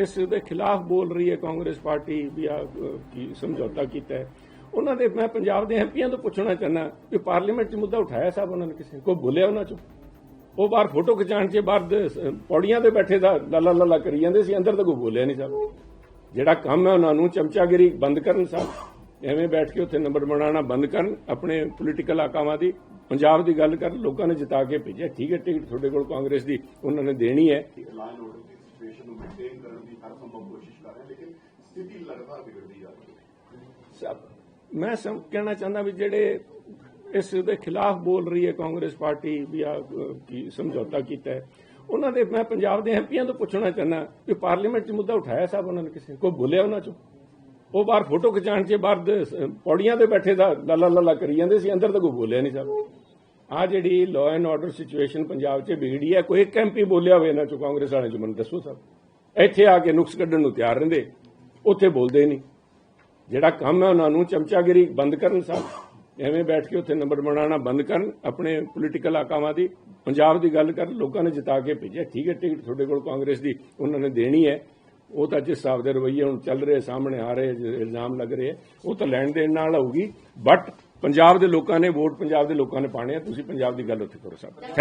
ਇਸ ਦੇ ਖਿਲਾਫ ਬੋਲ ਰਹੀ ਹੈ ਕਾਂਗਰਸ ਪਾਰਟੀ ਵੀ ਆ ਕੀ ਸਮਝੌਤਾ ਕੀਤਾ ਹੈ। ਉਹਨਾਂ ਦੇ ਮੈਂ ਪੰਜਾਬ ਦੇ ਐਮਪੀਆਂ ਤੋਂ ਪੁੱਛਣਾ ਚਾਹੁੰਦਾ ਕਿ ਪਾਰਲੀਮੈਂਟ 'ਚ ਮੁੱਦਾ ਉਠਾਇਆ ਸਾਹਿਬ ਉਹਨਾਂ ਨੇ ਕਿਸੇ ਕੋਈ ਬੋਲਿਆ ਉਹਨਾਂ 'ਚੋਂ? ਉਹ ਬਾਹਰ ਫੋਟੋ ਖਿਚਾਣ 'ਚ ਬਾਹਰ ਪੌੜੀਆਂ ਤੇ ਬੈਠੇ ਦਾ ਲਾਲਾ ਲੱਲਾ ਕਰੀ ਜਾਂਦੇ ਸੀ, ਅੰਦਰ ਤਾਂ ਕੋਈ ਬੋਲਿਆ ਨਹੀਂ ਸਾਹਿਬ। ਜਿਹੜਾ ਕੰਮ ਹੈ ਉਹਨਾਂ ਨੂੰ ਚਮਚਾਗਿਰੀ ਬੰਦ ਕਰਨ ਸਾਹਿਬ ਐਵੇਂ ਬੈਠ ਕੇ ਉੱਥੇ ਨੰਬਰ ਬਣਾਉਣਾ ਬੰਦ ਕਰਨ, ਆਪਣੇ ਪੋਲੀਟੀਕਲ ਆਕਾਵਾਂ ਦੀ, ਪੰਜਾਬ ਦੀ ਗੱਲ ਕਰਨ, ਲੋਕਾਂ ਨੇ ਜਿਤਾ ਕੇ ਭੇਜਿਆ। ਠੀਕ ਹੈ, ਟਿਕਟ ਤੁਹਾਡੇ ਕੋਲ ਕਾਂਗਰਸ ਦੀ, ਉਹਨਾਂ ਨੇ ਦੇਣੀ ਹੈ। ਸਿਚੁਏਸ਼ਨ ਨੂੰ ਮੇਨਟੇਨ ਕਰਨ ਦੀ ਹਰ ਸੰਭਵ ਕੋਸ਼ਿਸ਼ ਕਰ ਰਹੇ ਲੇਕਿਨ ਸਥਿਤੀ ਲਗਾਤਾਰ ਵਿਗੜਦੀ ਜਾ ਰਹੀ ਹੈ। ਮੈਂ ਸਮ ਕਹਿਣਾ ਚਾਹੁੰਦਾ ਵੀ ਜਿਹੜੇ ਇਸ ਦੇ ਖਿਲਾਫ ਬੋਲ ਰਹੀ ਹੈ ਕਾਂਗਰਸ ਪਾਰਟੀ ਵੀ ਆ ਕੀ ਸਮਝੌਤਾ ਕੀਤਾ ਹੈ, ਉਹਨਾਂ ਦੇ ਮੈਂ ਪੰਜਾਬ ਦੇ ਐਮਪੀਆਂ ਤੋਂ ਪੁੱਛਣਾ ਚਾਹੁੰਦਾ ਕਿ ਪਾਰਲੀਮੈਂਟ 'ਚ ਮੁੱਦਾ ਉਠਾਇਆ ਸਾਹਿਬ ਉਹਨਾਂ ਨੇ ਕਿਸੇ ਕੋਈ ਬੋਲਿਆ ਉਹਨਾਂ 'ਚੋਂ? ਉਹ ਬਾਹਰ ਫੋਟੋ ਖਿਚਾਣ 'ਚ ਬਾਹਰ ਪੌੜੀਆਂ ਤੇ ਬੈਠੇ ਦਾ ਲਾਲਾ ਲਾਲਾ ਕਰੀ ਜਾਂਦੇ ਸੀ, ਅੰਦਰ ਤਾਂ ਕੋਈ ਬੋਲਿਆ ਨਹੀਂ ਸਾਹਿਬ ਆ ਜਿਹੜੀ law and order situation Punjab 'ਚ ਵਿਗੜੀ ਹੈ, ਕੋਈ ਇੱਕ ਐਮਪੀ ਬੋਲਿਆ ਹੋਵੇ ਇਹਨਾਂ 'ਚੋਂ, ਕਾਂਗਰਸ ਵਾਲਿਆਂ 'ਚ, ਮੈਨੂੰ ਦੱਸੋ ਸਾਹਿਬ ਇੱਥੇ ਆ ਕੇ ਨੁਕਸ ਕੱਢਣ ਨੂੰ ਤਿਆਰ ਰਹਿੰਦੇ, ਉੱਥੇ ਬੋਲਦੇ ਨਹੀਂ। ਜਿਹੜਾ ਕੰਮ ਹੈ ਉਹਨਾਂ ਨੂੰ ਚਮਚਾਗਿਰੀ ਬੰਦ ਕਰਨ ਸਾਹਿਬ ਐਵੇਂ ਬੈਠ ਕੇ ਉੱਥੇ ਨੰਬਰ ਬਣਾਉਣਾ ਬੰਦ ਕਰਨ, ਆਪਣੇ ਪੋਲੀਟੀਕਲ ਆਕਾਵਾਂ ਦੀ, ਪੰਜਾਬ ਦੀ ਗੱਲ ਕਰਨ, ਲੋਕਾਂ ਨੇ ਜਿਤਾ ਕੇ ਭੇਜਿਆ। ਠੀਕ ਹੈ, ਟਿਕਟ ਤੁਹਾਡੇ ਕੋਲ ਕਾਂਗਰਸ ਦੀ, ਉਹਨਾਂ ਨੇ ਦੇਣੀ ਹੈ। ਉਹ ਤਾਂ ਜਿਸ ਹਿਸਾਬ ਦੇ ਰਵਈਏ ਹੁਣ ਚੱਲ ਰਹੇ, ਸਾਹਮਣੇ ਆ ਰਹੇ, ਇਲਜ਼ਾਮ ਲੱਗ ਰਹੇ ਉਹ ਤਾਂ ਲੈਣ ਦੇਣ ਨਾਲ ਹੋਊਗੀ ਬਟ ਪੰਜਾਬ ਦੇ ਲੋਕਾਂ ਨੇ ਵੋਟ ਪੰਜਾਬ ਦੇ ਲੋਕਾਂ ਨੇ ਪਾਣੇ ਆ ਤੁਸੀਂ ਪੰਜਾਬ ਦੀ ਗੱਲ ਉੱਥੇ ਕਰੋ ਸਾਹਿਬ